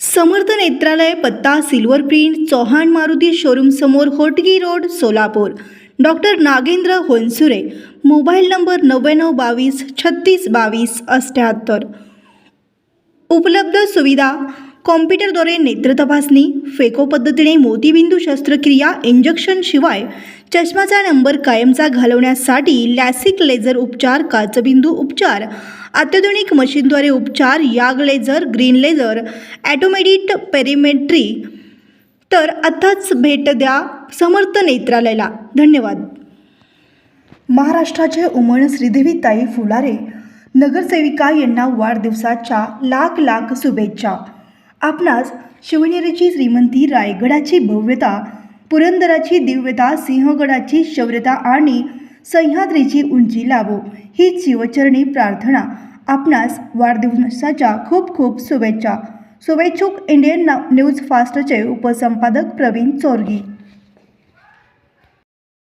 समर्थ नेत्रालय पत्ता silver print Chauhan Maruti showroom समोर Hotgi road Solapur. Doctor Nagendra Honsure mobile number नव्याण्णव बावीस छत्तीस बावीस अठ्ठ्याहत्तर उपलब्ध सुविधा कॉम्प्युटरद्वारे नेत्र तपासणी फेको पद्धतीने मोतीबिंदू शस्त्रक्रिया इंजेक्शन शिवाय चष्माचा नंबर कायमचा घालवण्यासाठी लॅसिक लेझर उपचार काचबिंदू उपचार अत्याधुनिक मशीनद्वारे उपचार याग laser green laser automated perimetry तर आत्ताच भेट द्या समर्थ नेत्रालयाला. धन्यवाद. महाराष्ट्राचे उमण श्रीदेवीताई फुलारे नगरसेविका यांना वाढदिवसाच्या लाख लाख शुभेच्छा. आपणास शिवनेरीची श्रीमंती रायगडाची भव्यता पुरंदराची दिव्यता सिंहगडाची शौर्यता आणि सह्याद्रीची उंची लाभो. ही शिवचरणी प्रार्थना आपणास वाढदिवसाच्या खूप खूप शुभेच्छा. शुभेच्छुक इंडियन न्यूज फास्टचे उपसंपादक प्रवीण चोरगी.